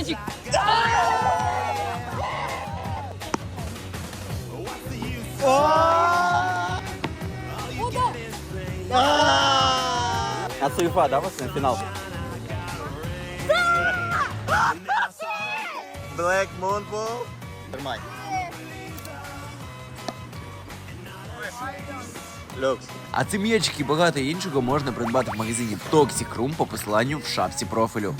Майданчик. А це ЮФА, да, пацани, фінал? Black Moonfall. Тримай. Люкс. А ці м'ячики і багато іншого можна придбати в магазині Toxic Room по посиланню в шапці профілю.